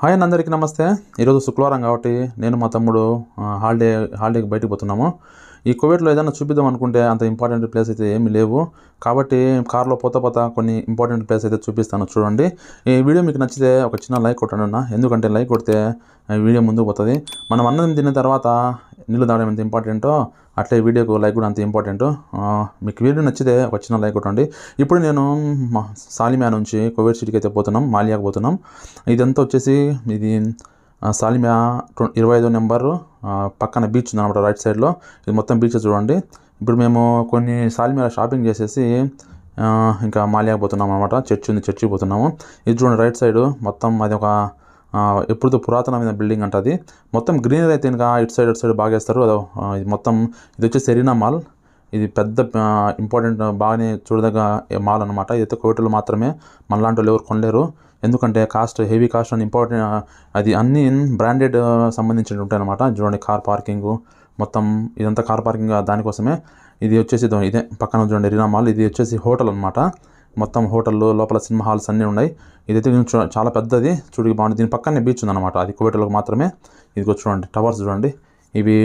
Hi అండి అందరికీ నమస్తే. ఈరోజు శుక్రవారం కాబట్టి నేను మా తమ్ముడు హాలిడే హాలిడేకి బయటికి పోతున్నాము. ఈ కోవిడ్లో ఏదైనా చూపిద్దాం అనుకుంటే అంత ఇంపార్టెంట్ ప్లేస్ అయితే ఏమీ లేవు. కాబట్టి కార్లో పోతా పోతా కొన్ని ఇంపార్టెంట్ ప్లేస్ అయితే చూపిస్తాను చూడండి. ఈ వీడియో మీకు నచ్చితే ఒక చిన్న లైక్ కొట్టండి అన్న. ఎందుకంటే లైక్ కొడితే వీడియో ముందుకు పోతుంది. మనం అన్నం తిన్న తర్వాత నీళ్ళు తాగడం ఎంత ఇంపార్టెంటో అట్లే వీడియోకు లైక్ కూడా అంత ఇంపార్టెంట్ మీకు వీడియో నచ్చితే ఒక చిన్న లైక్ కొట్టండి. ఇప్పుడు నేను మా నుంచి కోవిడ్ సిటీకి అయితే పోతున్నాం మాలియాకి పోతున్నాం. ఇదంతా వచ్చేసి ఇది సాలిమియా ఇరవై ఐదో నెంబరు పక్కన బీచ్ ఉందన్నమాట రైట్ సైడ్లో ఇది మొత్తం బీచ్ చూడండి. ఇప్పుడు మేము కొన్ని సాలిమియా షాపింగ్ చేసేసి ఇంకా మాలియాకి పోతున్నాం అనమాట చర్చి ఉంది చర్చికి పోతున్నాము. ఇది చూడండి రైట్ సైడ్ మొత్తం అది ఒక ఎప్పుడు ఎప్పుడుతో పురాతనమైన బిల్డింగ్ అంట అది. మొత్తం గ్రీనరీ అయితే ఇంకా ఇటు సైడ్ ఇటు సైడ్ బాగా వేస్తారు అదో ఇది మొత్తం ఇది వచ్చేసి సెరీనా మాల్ ఇది పెద్ద ఇంపార్టెంట్ బాగానే చూడదగ్గ మాల్ అనమాట ఇదైతే కోవిట్లో మాత్రమే. మనలాంటి వాళ్ళు ఎవరు కొనలేరు. ఎందుకంటే కాస్ట్ హెవీ కాస్ట్ అని ఇంపార్టెంట్ అది అన్ని బ్రాండెడ్ సంబంధించినవి ఉంటాయి అనమాట చూడండి కార్ పార్కింగ్ మొత్తం ఇదంతా కార్ పార్కింగ్ దానికోసమే. ఇది వచ్చేసి ఇదే పక్కన చూడండి రీనా మాల్. ఇది వచ్చేసి హోటల్ అనమాట మొత్తం హోటళ్ళు లోపల సినిమా హాల్స్ అన్నీ ఉన్నాయి. ఇదైతే చాలా పెద్దది చూడకి బాగుంది. దీని పక్కనే బీచ్ ఉందన్నమాట అది కువైట్లకు మాత్రమే. ఇదిగో చూడండి టవర్స్ చూడండి. ఇవి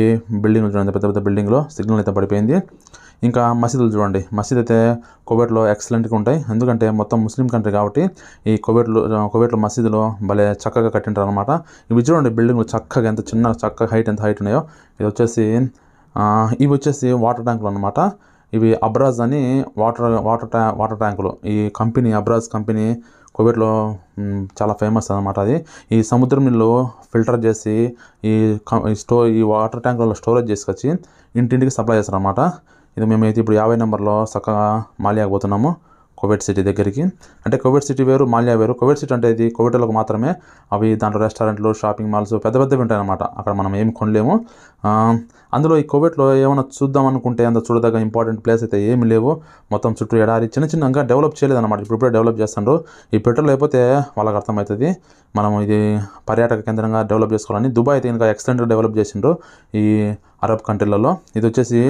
బిల్డింగ్లు చూడండి పెద్ద పెద్ద బిల్డింగ్లో సిగ్నల్ అయితే పడిపోయింది. ఇంకా మసీదులు చూడండి. మసీద్ అయితే కువైట్లో ఎక్సలెంట్గా ఉంటాయి. ఎందుకంటే మొత్తం ముస్లిం కంట్రీ కాబట్టి ఈ కువైట్లో కోవిడ్లో మసీదులో భలే చక్కగా కట్టింటారు అనమాట ఇవి చూడండి బిల్డింగ్లు చక్కగా ఎంత చిన్న చక్కగా హైట్ ఎంత హైట్ ఉన్నాయో. ఇది వచ్చేసి ఇవి వచ్చేసి వాటర్ ట్యాంకులు అనమాట ఇవి అబ్రాజ్ అని వాటర్ వాటర్ ట్యా వాటర్ ట్యాంకులు ఈ కంపెనీ అబ్రాజ్ కంపెనీ కోవిడ్లో చాలా ఫేమస్ అనమాట అది. ఈ సముద్రం నీళ్ళు ఫిల్టర్ చేసి ఈ ఈ స్టో ఈ వాటర్ ట్యాంకులలో స్టోరేజ్ చేసుకొచ్చి ఇంటింటికి సప్లై చేస్తారనమాట ఇది మేమైతే ఇప్పుడు యాభై నెంబర్లో చక్కగా మాలియాకి పోతున్నాము. కోవిడ్ సిటీ దగ్గరికి. అంటే కోవిడ్ సిటీ వేరు మాల్యా వేరు. కోవిడ్ సిటీ అంటే ఇది కోవిడ్లకు మాత్రమే. అవి దాంట్లో రెస్టారెంట్లు షాపింగ్ మాల్స్ పెద్ద పెద్దవి ఉంటాయన్నమాట. అక్కడ మనం ఏమి కొనలేము. అందులో ఈ కోవిడ్లో ఏమైనా చూద్దాం అనుకుంటే అంత చూడదగ్గ ఇంపార్టెంట్ ప్లేస్ అయితే ఏమి లేవు. మొత్తం చుట్టూ ఎడారి చిన్న చిన్నగా డెవలప్ చేయలేదన్నమాట. ఇప్పుడు ఇప్పుడే డెవలప్ చేస్తుండ్రు. ఈ పెట్రోల్ అయిపోతే వాళ్ళకి అర్థమవుతుంది. మనం ఇది పర్యాటక కేంద్రంగా డెవలప్ చేసుకోవాలని దుబాయ్ అయితే ఇంకా ఎక్సలెంట్గా డెవలప్ చేసిండ్రు. ఈ అరబ్ కంట్రీలలో. ఇది వచ్చేసి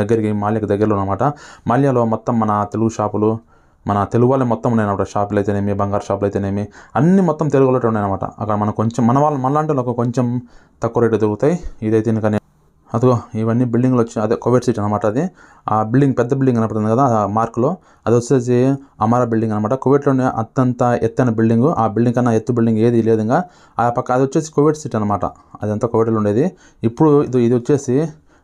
దగ్గరికి మాల్యాకి దగ్గరలో అనమాట మాల్యాలో మొత్తం మన తెలుగు షాపులు మన తెలుగు వాళ్ళే మొత్తం ఉన్నాయన్నమాట. షాపులు అయితేనేమి బంగారు షాపులు అయితేనేమి అన్ని మొత్తం తెలుగులో ఉన్నాయన్నమాట. అక్కడ మనం కొంచెం మన వాళ్ళు మనలాంటి వాళ్ళకు కొంచెం తక్కువ రేటు దొరుకుతాయి. ఇదైతే ఇంకా అదిగో ఇవన్నీ బిల్డింగ్లు వచ్చి అదే కోవిడ్ సీట్ అనమాట అది. ఆ బిల్డింగ్ పెద్ద బిల్డింగ్ కనపడుతుంది కదా ఆ మార్కులో. అది వచ్చేసి అమారా బిల్డింగ్ అనమాట కోవిడ్లోనే అత్యంత ఎత్తైన బిల్డింగ్. ఆ బిల్డింగ్ కన్నా ఎత్తు బిల్డింగ్ ఏది లేదుగా ఆ పక్క అది వచ్చేసి కోవిడ్ సీట్ అనమాట అదంతా కోవిడ్లో ఉండేది. ఇప్పుడు ఇది ఇది వచ్చేసి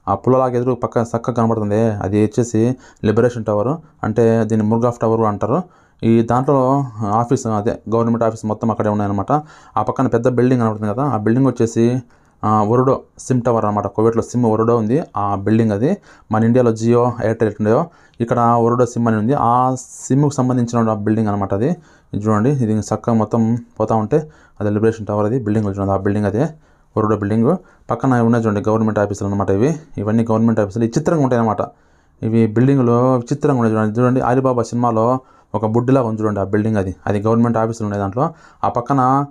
ఆ పుల్లలాగా ఎదురు పక్క చక్కగా కనబడుతుంది అది వచ్చేసి లిబరేషన్ టవర్. అంటే దీన్ని ముర్గాఫ్ టవర్ అంటారు. ఈ దాంట్లో ఆఫీస్ అదే గవర్నమెంట్ ఆఫీస్ మొత్తం అక్కడే ఉన్నాయన్నమాట. ఆ పక్కన పెద్ద బిల్డింగ్ కనబడుతుంది కదా. ఆ బిల్డింగ్ వచ్చేసి ఒరుడో సిమ్ టవర్ అనమాట కోవిట్లో సిమ్ ఒరుడో ఉంది. ఆ బిల్డింగ్ అది. మన ఇండియాలో జియో ఎయిర్టెల్ ఉండేవో ఇక్కడ ఒరుడో సిమ్ అని ఉంది. ఆ సిమ్కి సంబంధించిన బిల్డింగ్ అనమాట అది. చూడండి. ఇది చక్కగా మొత్తం పోతా ఉంటే అది లిబరేషన్ టవర్ అది. బిల్డింగ్ చూడండి. ఆ బిల్డింగ్ అదే. ఒరుడో బిల్డింగ్ పక్కన ఉన్నాయి చూడండి గవర్నమెంట్ ఆఫీసులు అనమాట ఇవి. ఇవన్నీ గవర్నమెంట్ ఆఫీసులు విచిత్రంగా ఉంటాయి అనమాట ఇవి బిల్డింగ్లో విచిత్రంగా ఉన్నాయి చూడండి. చూడండి. అలీబాబా సినిమాలో ఒక బుడ్డిలా ఉంది చూడండి ఆ బిల్డింగ్ అది. అది గవర్నమెంట్ ఆఫీసులు ఉన్నాయి దాంట్లో. ఆ పక్కన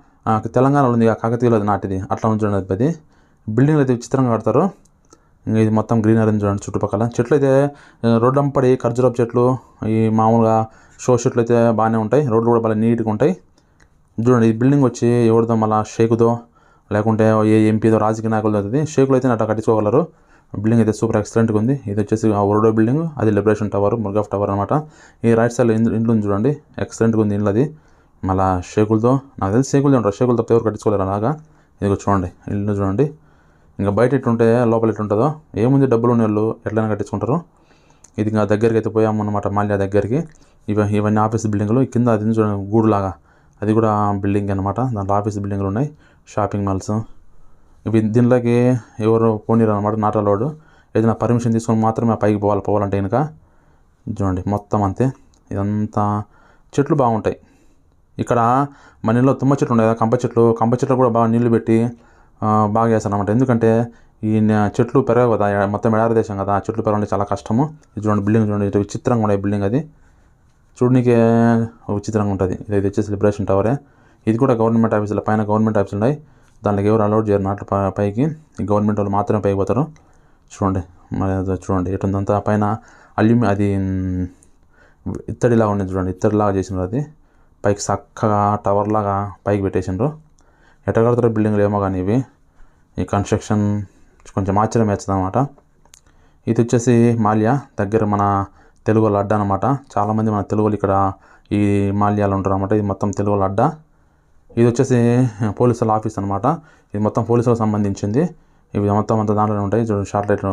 తెలంగాణలో ఉంది ఆ కాకతీయలో నాటిది అట్లా ఉంది చూడండి అది బిల్డింగ్లు అయితే విచిత్రంగా కడతారు. ఇంకా ఇది మొత్తం గ్రీనరీ చూడండి చుట్టుపక్కల. చెట్లు అయితే రోడ్డు అంపడి ఖర్జూరపు చెట్లు ఈ మామూలుగా షో చెట్లు అయితే బాగానే ఉంటాయి. రోడ్లు కూడా బాగా నీట్గా ఉంటాయి. చూడండి ఈ బిల్డింగ్ వచ్చి ఎవరిదో మళ్ళీ షేకుదో లేకుంటే ఏ ఎంపీదో రాజకీయ నాయకులతో అవుతుంది. షేకులు అయితే అట్లా కట్టించుకోగలరు. బిల్డింగ్ అయితే సూపర్ ఎక్సలెంట్గా ఉంది. ఇది వచ్చేసి ఆ ఒరడో బిల్డింగ్ అది లిబరేషన్ టవర్ ముర్గాఫ్ టవర్ అనమాట ఈ రైట్ సైడ్లో ఇండ్లు ఉంది చూడండి. ఎక్సలెంట్గా ఉంది ఇండ్లు అది మళ్ళా షేకులతో నాకు తెలిసి షేకులు ఉంటారు. షేకులతో ఎవరు కట్టించుకోలేరు అలాగా. ఇదిగో చూడండి ఇల్లు చూడండి. ఇంకా బయట ఎట్టుంటే లోపల ఎట్టుంటుందో ఏముంది డబ్బులు ఉన్న వాళ్ళు ఎట్లయినా కట్టించుకుంటారు. ఇది ఇంకా దగ్గరికి అయితే పోయామన్నమాట మళ్ళీ మాల్యా దగ్గరికి. ఇవ ఇవన్నీ ఆఫీస్ బిల్డింగ్లు కింద అది చూడండి గూడులాగా. అది కూడా బిల్డింగ్ అనమాట దాంట్లో ఆఫీస్ బిల్డింగ్లు ఉన్నాయి షాపింగ్ మాల్స్. ఇవి దీనిలోకి ఎవరు పోనీరు అనమాట నాట్ అలౌడ్ ఏదైనా పర్మిషన్ తీసుకొని మాత్రమే ఆ పైకి పోవాలి పోవాలంటే కనుక చూడండి మొత్తం అంతే. ఇదంతా చెట్లు బాగుంటాయి. ఇక్కడ మన ఇంట్లో తుమ్మ చెట్లు ఉన్నాయి కదా కంప చెట్లు. కంప చెట్లు కూడా బాగా నీళ్ళు పెట్టి బాగా చేస్తాను అనమాట ఎందుకంటే ఈ చెట్లు పెరగవు కదా మొత్తం ఎడారి దేశం కదా ఆ చెట్లు పెరగడం చాలా కష్టము. ఇది చూడండి బిల్డింగ్ చూడండి ఇటు విచిత్రంగా ఉండే బిల్డింగ్ అది. చూడనీకే విచిత్రంగా ఉంటుంది. ఇది వచ్చేసి లిబరేషన్ టవరే ఇది కూడా గవర్నమెంట్ ఆఫీసులో పైన గవర్నమెంట్ ఆఫీసులు ఉన్నాయి. దాంట్లోకి ఎవరు అలౌడ్ చేయరు నాట్లు పైకి. గవర్నమెంట్ వాళ్ళు మాత్రమే పైకి పోతారు. చూడండి మరి ఇటు చూడండి పైన అల్యూమి అది ఇత్తడిలాగా ఉండేది చూడండి ఇత్తడిలాగా చేసినారు అది. పైకి చక్కగా టవర్ లాగా పైకి పెట్టేసిండ్రు. ఎట్ట కడతారు బిల్డింగ్లు ఏమో కానీ ఇవి. ఈ కన్స్ట్రక్షన్ కొంచెం ఆశ్చర్యం వేస్తుంది అనమాట ఇది వచ్చేసి మాల్యా దగ్గర మన తెలుగు వాళ్ళ అనమాట చాలామంది మన తెలుగులు ఇక్కడ ఈ మాల్యాలు ఉంటారు అనమాట ఇది మొత్తం తెలుగు వాళ్ళ అడ్డా. ఇది వచ్చేసి పోలీసుల ఆఫీస్ అనమాట ఇది మొత్తం పోలీసులకు సంబంధించింది. ఇవి మొత్తం అంత దాంట్లోనే ఉంటాయి. చూడండి షార్ట్ లైట్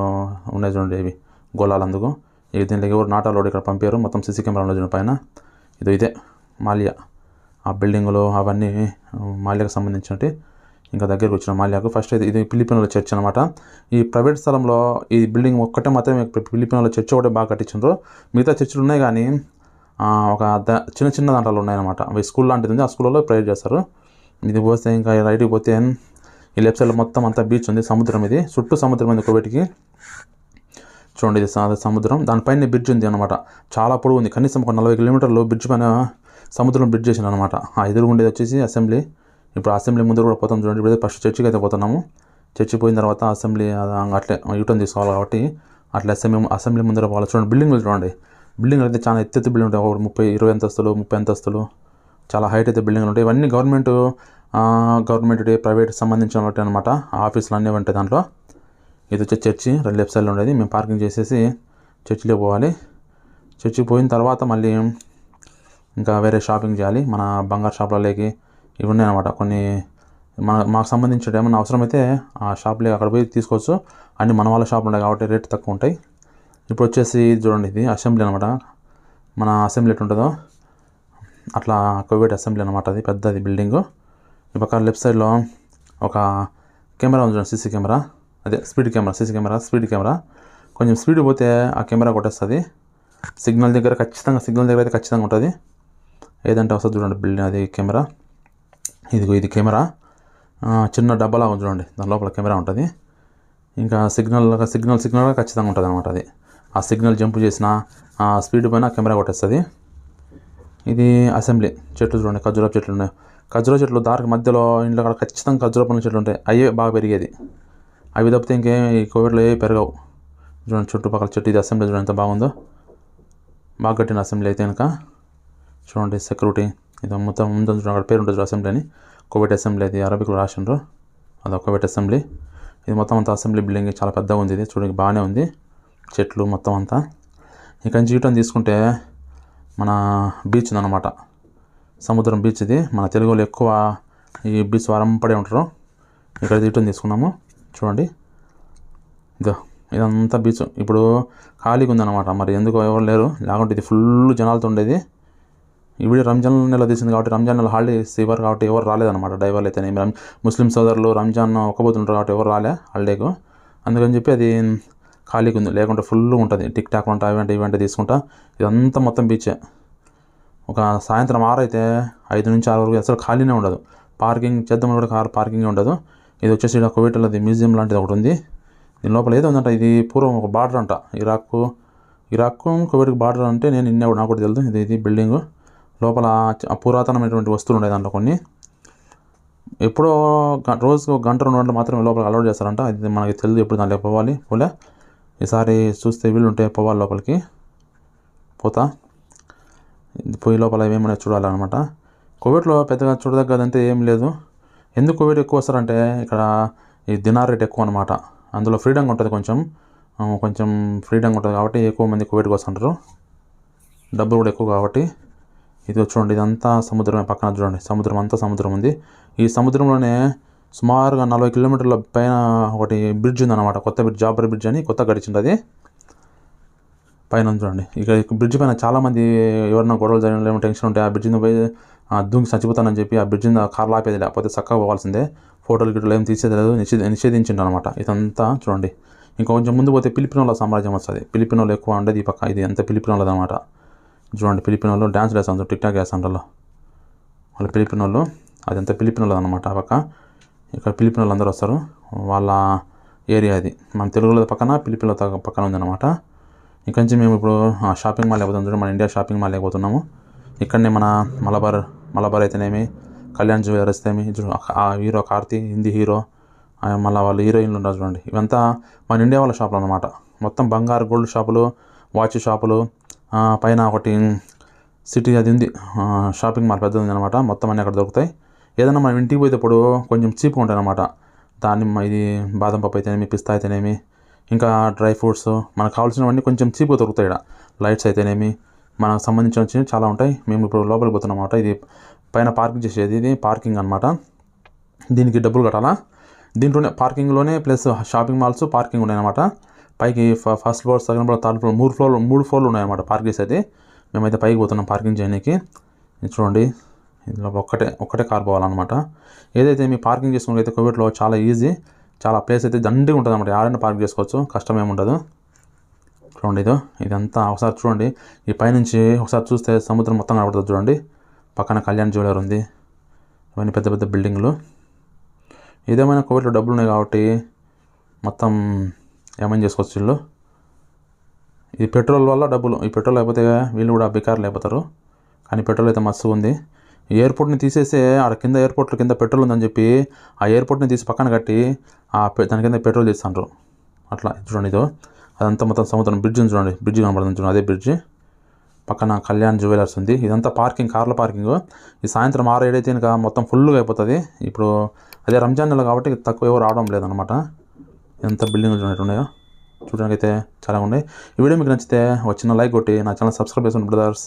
ఉన్నాయి చూడండి ఇవి. గోళాలు అందుకు. ఇవి ఎవరు నాటాలోడు ఇక్కడ పంపారు. మొత్తం సీసీ కెమెరా ఉన్నాయి చూడండి పైన. ఇది ఇదే. మాల్యా. ఆ బిల్డింగులు అవన్నీ మాల్యాకు సంబంధించినవి ఇంకా దగ్గరికి వచ్చిన మాల్యాకు ఫస్ట్ ఇది ఇది ఫిలిపినోల చర్చ్ అనమాట ఈ ప్రైవేట్ స్థలంలో ఈ బిల్డింగ్ ఒక్కటే మాత్రమే ఫిలిపినోల చర్చ్ ఒకటే బాగా కట్టించారు మిగతా చర్చిలు ఉన్నాయి కానీ ఒక ద- చిన్న చిన్న దాంట్లో ఉన్నాయన్నమాట స్కూల్ లాంటిది ఉంది. ఆ స్కూల్లో ప్రేయర్ చేస్తారు. ఇది పోతే ఇంకా రైట్కి పోతే ఈ లెఫ్ట్ సైడ్ మొత్తం అంతా బీచ్ ఉంది సముద్రం ఇది. చుట్టూ సముద్రం ఉంది కోవిటికి చూడండి ఇది సముద్రం. దానిపైన బ్రిడ్జ్ ఉంది అనమాట చాలా పొడవు ఉంది. కనీసం ఒక నలభై కిలోమీటర్లు బ్రిడ్జ్ పైన సముద్రం బ్రిడ్జ్ చేసిన అనమాట ఆ ఎదురు ఉండేది వచ్చేసి అసెంబ్లీ. ఇప్పుడు అసెంబ్లీ ముందు కూడా పోతాం చూడండి. ఇప్పుడు ఫస్ట్ చర్చికి అయితే పోతున్నాము. చర్చి పోయిన తర్వాత అసెంబ్లీ అట్లే యూటర్న్ తీసుకోవాలి కాబట్టి అట్లా అసెంబ్లీ అసెంబ్లీ ముందర పోవాలి. చూడండి బిల్డింగ్లు చూడండి. బిల్డింగ్ అయితే చాలా ఎత్తెత్తు బిల్డింగ్ ఉంటాయి. ఒక ముప్పై ఇరవై అంతస్తులు ముప్పై అంతస్తులు. చాలా హైట్ అయితే బిల్డింగ్లు ఉంటాయి. ఇవన్నీ గవర్నమెంట్ గవర్నమెంట్ ప్రైవేట్ సంబంధించిన అనమాట ఆఫీసులు అన్నీ ఉంటాయి దాంట్లో. ఇది వచ్చి చర్చి రెండు లెఫ్ట్ సైడ్లో ఉండేది. మేము పార్కింగ్ చేసేసి చర్చిలో పోవాలి. చర్చికి పోయిన తర్వాత మళ్ళీ ఇంకా వేరే షాపింగ్ చేయాలి. మన బంగారు షాపులలోకి ఇవి ఉన్నాయి అనమాట కొన్ని మన మాకు సంబంధించిన ఏమైనా అవసరమైతే ఆ షాప్లో అక్కడ పోయి తీసుకోవచ్చు. అన్ని మన వాళ్ళ షాపులు ఉంటాయి కాబట్టి రేట్ తక్కువ ఉంటాయి. ఇప్పుడు వచ్చేసి ఇది చూడండి ఇది అసెంబ్లీ అనమాట మన అసెంబ్లీ ఎట్లా ఉంటుందో అట్లా కోవిడ్ అసెంబ్లీ అనమాట అది పెద్దది బిల్డింగు. ఈ పక్క లెఫ్ట్ సైడ్లో ఒక కెమెరా ఉంది చూడండి సీసీ కెమెరా. అదే speed camera CC camera speed camera. కొంచెం స్పీడ్ పోతే ఆ కెమెరా కొట్టేస్తుంది. సిగ్నల్ దగ్గర ఖచ్చితంగా సిగ్నల్ దగ్గర అయితే ఖచ్చితంగా ఉంటుంది. ఏదంటే వస్తుంది చూడండి బిల్డింగ్ అది కెమెరా. ఇదిగో ఇది కెమెరా. చిన్న డబ్బాలా ఉంది చూడండి. దాని లోపల కెమెరా ఉంటుంది. ఇంకా సిగ్నల్ సిగ్నల్ సిగ్నల్ ఖచ్చితంగా ఉంటుంది అనమాట అది. ఆ సిగ్నల్ జంప్ చేసిన ఆ స్పీడ్ పైన కెమెరా కొట్టేస్తుంది. ఇది అసెంబ్లీ చెట్లు చూడండి. ఖర్జూరపు చెట్లు ఉన్నాయి. ఖర్జూర చెట్లు దారికి మధ్యలో ఇంట్లో అక్కడ ఖచ్చితంగా ఖర్జూర పండ్ల చెట్లు ఉంటాయి. అవే బాగా పెరిగేది. అవి తప్పితే ఇంకేం ఈ కోవిడ్లో ఏ పెరగవు. చూడండి చుట్టుపక్కల చెట్టు ఇది అసెంబ్లీ చూడండి ఎంత బాగుందో. బాగా కట్టిన అసెంబ్లీ అయితే కనుక. చూడండి సెక్యూరిటీ ఇది మొత్తం ముందు చూడండి అక్కడ పేరు ఉంటుంది అసెంబ్లీ అని. కోవిడ్ అసెంబ్లీ అది అరబిక్లో రాసిండ్రు. అది కోవిడ్ అసెంబ్లీ ఇది మొత్తం అంతా అసెంబ్లీ బిల్డింగ్ చాలా పెద్దగా ఉంది ఇది. చూడడానికి బాగానే ఉంది. చెట్లు మొత్తం అంతా. ఇక్కడ నుంచి తీసుకుంటే మన బీచ్ ఉందన్నమాట. సముద్రం బీచ్ ఇది. మన తెలుగు వాళ్ళు ఎక్కువ ఈ బీచ్ వారంపడే ఉంటారు. ఇక్కడ జీవితం తీసుకున్నాము. చూడండి. ఇదో ఇదంతా బీచ్ ఇప్పుడు ఖాళీగా ఉందన్నమాట. మరి ఎందుకు ఎవరు లేరు. లేకుంటే ఇది ఫుల్ జనాలతో ఉండేది. ఇప్పుడు రంజాన్ నెల తీసింది కాబట్టి రంజాన్ నెల హాలిడేస్ ఇవ్వరు కాబట్టి ఎవరు రాలేదన్నమాట డ్రైవర్లు అయితే రం ముస్లిం సోదరులు రంజాన్ ఒక్కబోతుంటారు కాబట్టి ఎవరు రాలే హాలిడేకు అందుకని చెప్పి అది ఖాళీగా ఉంది. లేకుంటే ఫుల్ ఉంటుంది. టిక్ టాక్ ఉంటా ఈవెంట్ ఈవెంట్ తీసుకుంటా. ఇదంతా మొత్తం బీచే ఒక సాయంత్రం ఆరు అయితే ఐదు నుంచి ఆరు వరకు అసలు ఖాళీనే ఉండదు. పార్కింగ్ చేద్దామని కూడా కార్ పార్కింగ్ ఉండదు. ఇది వచ్చేసి ఇక్కడ కోవిడ్లది మ్యూజియం లాంటిది ఒకటి ఉంది. దీని లోపల ఏదో ఉందంట. ఇది పూర్వం ఒక బార్డర్ అంట. ఇరాక్ ఇరాక్ కోవిడ్కి బార్డర్ అంటే నేను నిన్న నాకు కూడా తెలుసు. ఇది ఇది బిల్డింగు లోపల పురాతనమైనటువంటి వస్తువులు ఉన్నాయి దాంట్లో కొన్ని. ఎప్పుడో గ- రోజుకు గంట రెండు గంటలు మాత్రమే లోపల అలౌట్ చేస్తారంట. అది మనకి తెలియదు ఎప్పుడు దాంట్లో పోవాలి పోలే. ఈసారి చూస్తే వీళ్ళు ఉంటే పోవాలి లోపలికి. పోతా. ఇది పోయి లోపల ఏమైనా చూడాలన్నమాట. కోవిడ్లో పెద్దగా చూడదగ్గదంటే ఏం లేదు. ఎందుకు కోవిడ్ ఎక్కువ వస్తారంటే ఇక్కడ ఈ దినార్ రేట్ ఎక్కువ అనమాట అందులో ఫ్రీడమ్ ఉంటుంది కొంచెం. కొంచెం ఫ్రీడమ్ ఉంటుంది కాబట్టి ఎక్కువ మంది కోవిడ్కి వస్తుంటారు. డబ్బులు కూడా ఎక్కువ కాబట్టి. ఇది చూడండి ఇదంతా సముద్రమే. పక్కన చూడండి సముద్రం అంతా సముద్రం ఉంది. ఈ సముద్రంలోనే సుమారుగా నలభై కిలోమీటర్ల పైన ఒకటి బ్రిడ్జ్ ఉందన్నమాట. కొత్త బ్రిడ్జ్ జాబర్ బ్రిడ్జ్ అని కొత్త గడిచింది అది. పైన చూడండి ఇక బ్రిడ్జ్ పైన చాలామంది ఎవరైనా గొడవలు జరిగిన ఏమైనా టెన్షన్ ఉంటే ఆ బ్రిడ్జ్ పోయి ఆ, దూకి చచ్చిపోతానని చెప్పి ఆ బ్రిడ్జ్ కార్లు ఆపేది లేకపోతే చక్కగా పోవాల్సిందే. ఫోటోలు గిటలు ఏం తీసేది లేదు. నిషేధ నిషేధించిండు అనమాట ఇదంతా చూడండి. ఇంకా కొంచెం ముందు పోతే పిలిపినోళ్ళ సామ్రాజ్యం వస్తుంది. పిలిపినోళ్ళు ఎక్కువ ఉండేది ఈ పక్క. ఇది అంత పిలిపినోళ్ళది అనమాట చూడండి పిలిపినోళ్ళు డ్యాన్స్ వేస్తాను టిక్ టాక్ వేస్తాను వాళ్ళు పిలిపిన వాళ్ళు అదంతా పిలిపినోళ్ళది అనమాట పక్క. ఇక్కడ పిలిపినోళ్ళు అందరూ వస్తారు. వాళ్ళ ఏరియా అది. మన తెలుగులో పక్కన పిలిపిల పక్కన ఉందన్నమాట. ఇక్కడి నుంచి మేము ఇప్పుడు ఆ షాపింగ్ మాల్ అయిపోతాం చూడండి మన ఇండియా షాపింగ్ మాల్ అయిపోతున్నాము ఇక్కడనే మన మలబార్ మలబార్ అయితేనేమి కళ్యాణ్ జ్యువెలర్స్ ఏమి ఆ హీరో కార్తీ హిందీ హీరో మళ్ళీ వాళ్ళు హీరోయిన్లు ఉన్నారు చూడండి. ఇవంతా మన ఇండియా వాళ్ళ షాపులు అనమాట మొత్తం బంగారు గోల్డ్ షాపులు వాచ్ షాపులు పైన ఒకటి సిటీ అది ఉంది. షాపింగ్ మాల్ పెద్దది ఉంది అనమాట మొత్తం అన్నీ అక్కడ దొరుకుతాయి. ఏదైనా మనం ఇంటికి పోయేటప్పుడు కొంచెం చీప్గా ఉంటాయి అనమాట దానిమ్మ ఇది బాదం పప్పు అయితేనేమి పిస్తా అయితేనేమి ఇంకా డ్రై ఫ్రూట్స్ మనకు కావాల్సినవన్నీ కొంచెం చీప్గా దొరుకుతాయి ఇక్కడ లైట్స్ అయితేనేమి మనకు సంబంధించిన చాలా ఉంటాయి. మేము ఇప్పుడు లోపలికి పోతున్నాం అనమాట ఇది పైన పార్కింగ్ చేసేది ఇది పార్కింగ్ అనమాట దీనికి డబ్బులు కట్టాలా? దీంట్లోనే పార్కింగ్లోనే ప్లస్ షాపింగ్ మాల్స్ పార్కింగ్ ఉన్నాయన్నమాట. పైకి first floor second floor third floor మూడు ఫ్లోర్లు మూడు ఫ్లోర్లు ఉన్నాయన్నమాట పార్క్ చేసేది మేమైతే పైకి పోతున్నాం పార్కింగ్ చేయడానికి చూడండి ఇందులో ఒక్కటే ఒక్కటే కార్ పోవాలన్నమాట. ఏదైతే మీ పార్కింగ్ చేసుకుని అయితే కోవిడ్లో చాలా ఈజీ. చాలా ప్లేస్ అయితే దండిగా ఉంటుంది అన్నమాట ఆడైనా పార్క్ చేసుకోవచ్చు కష్టం ఏముండదు చూడండి ఇదో ఇదంతా ఒకసారి చూడండి. ఈ పైనుంచి ఒకసారి చూస్తే సముద్రం మొత్తం కనబడుతుంది చూడండి. పక్కన కళ్యాణ్ జ్యువెలర్ ఉంది. ఇవన్నీ పెద్ద పెద్ద బిల్డింగ్లు. ఏదేమైనా కోవిడ్లో డబ్బులు ఉన్నాయి కాబట్టి మొత్తం ఏమైంది చేసుకోవచ్చు వీళ్ళు? ఈ పెట్రోల్ వల్ల డబ్బులు ఈ పెట్రోల్ లేకపోతే వీళ్ళు కూడా బికార్లు అయిపోతారు. కానీ పెట్రోల్ అయితే మస్తు ఉంది. ఈ ఎయిర్పోర్ట్ని తీసేస్తే ఆడ కింద ఎయిర్పోర్ట్లో కింద పెట్రోల్ ఉందని చెప్పి ఆ ఎయిర్పోర్ట్ని తీసి పక్కన కట్టి ఆ పె- దాని కింద పెట్రోల్ తీస్తాండ్రు. అట్లా చూడండి ఇదో. అదంతా మొత్తం సముద్రం బ్రిడ్జ్ ఉంది చూడండి. బ్రిడ్జ్ కనబడుతుంది చూడండి అదే బ్రిడ్జ్. పక్కన కళ్యాణ్ జ్యువెలర్స్ ఉంది. ఇదంతా పార్కింగ్ కార్ల పార్కింగ్. ఈ సాయంత్రం ఆరు ఏడైతే ఇంకా మొత్తం ఫుల్గా అయిపోతుంది. ఇప్పుడు అదే రంజాన్ నెల కాబట్టి తక్కువ ఎవరు రావడం లేదనమాట ఎంత బిల్డింగ్లు ఉన్నాయో? చూడడానికి అయితే చాలా ఉన్నాయి. ఈ వీడియో మీకు నచ్చితే వచ్చిన లైక్ కొట్టి నా ఛానల్ సబ్స్క్రైబ్ చేసుకోండి బ్రదర్స్